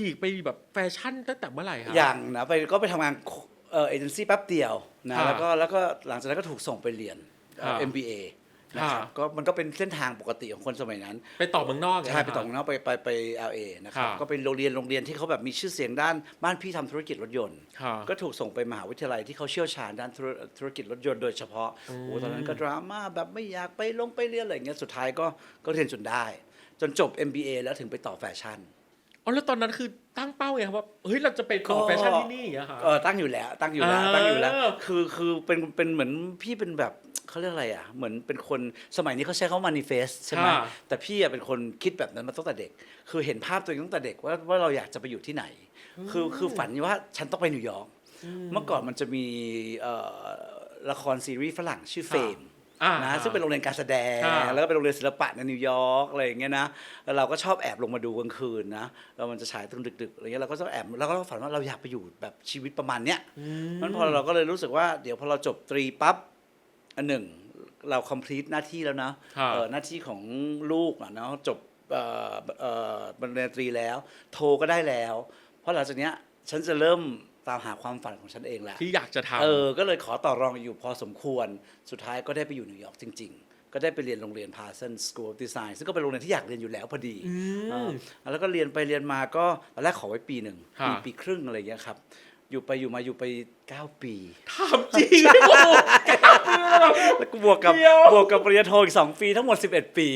ฉีกไปแบบแฟชั่นตั้งแต่เมื่อไหร่ครับ อย่างนะไปก็ไปทำงานเอ่อเอเจนซี่แป๊บเดียวนะค่ะแล้วก็แล้วก็หลังจากนั้นก็ถูกส่งไปเรียนเอ่อค่ะ MBA นะครับค่ะก็มันก็เป็นเส้นทางปกติของคนสมัยนั้น ไปต่อเมืองนอกใช่เหรไปต่อเมืองนอกไปไปไป LA นะครับค่ะ ก็เป็นโรงเรียนโรงเรียนที่เขาแบบมีชื่อเสียงด้านบ้านพี่ทำธุรกิจรถยนต์ค่ะก็ถูกส่งไปมหาวิทยาลัยที่เขาเชี่ยวชาญด้านธุรธุรกิจรถยนต์โดยเฉพาะโอ้ตอนนั้นก็ดราม่าแบบไม่อยากไปลงไปเรียนอะไรอย่างเงี้ยสุดท้ายก็ก็เรียนจนได้ จนจบ MBA แล้วถึงไปต่อแฟชั่น อ๋อแล้วตอนนั้นคือตั้งเป้าไงครับว่าเฮ้ยเราจะไปต่อก็แฟชั่นที่นี่อย่างเงี้ยค่ะ เออตั้งอยู่แล้ว ตั้งอยู่แล้วอ่าตั้งอยู่แล้ว คือคือเป็นเป็นเหมือนพี่เป็นแบบเขาเรียกอะไรอะเหมือนเป็นคนสมัยนี้เขาใช้เขา manifest ใช่ไหมค่ะแต่พี่อะเป็นคนคิดแบบนั้นมาตั้งแต่เด็ก คือเห็นภาพตัวเองตั้งแต่เด็กว่าว่าเราอยากจะไปอยู่ที่ไหน คือคือฝันว่าฉันต้องไปนิวยอร์กเมื่อก่อนมันจะมีเอ่อละครซีรีส์ฝรั่งชื่อเฟมอ่า นะซึ่งเป็นโรงเรียนการแสดงอ่าแล้วก็เป็นโรงเรียนศิลปะในนิวยอร์กอะไรอย่างเงี้ยนะแล้วเราก็ชอบแอบลงมาดูกลางคืนนะแล้วมันจะฉายตอนดึกๆอะไรเงี้ยเราก็ชอบแอบแล้วก็ฝันว่าเราอยากไปอยู่แบบชีวิตประมาณเนี้ยมันพอเราก็เลยรู้สึกว่าเดี๋ยวพอเราจบตรีปั๊บอันหนึ่งเรา complete หน้าที่แล้วนะครับเอ่อหน้าที่ของลูกอะเนาะจบเอ่อเอ่อบรรณาตรีแล้ว โทก็ได้แล้ว เพราะหลังจากเนี้ยฉันจะเริ่ม ตามหาความฝันของฉันเองแล้วที่อยากจะทำ เออ ก็เลยขอต่อรองอยู่พอสมควร สุดท้ายก็ได้ไปอยู่นิวยอร์กจริง ๆ ก็ได้ไปเรียนโรงเรียน Parsons School of Design ซึ่งก็เป็นโรงเรียนที่อยากเรียนอยู่แล้วพอดีอืมเออแล้วก็เรียนไปเรียนมาก็ตอนแรกขอไว้ปีหนึ่งค่ะ ปีปีครึ่งอะไรอย่างเงี้ยครับ อยู่ไปอยู่มาอยู่ไป 9 ปีทำจริงโอ้โห แล้วก็บวกกับเดี๋ยว บวกกับปริญญาโทอีก 2 ปีทั้งหมด 11 ปี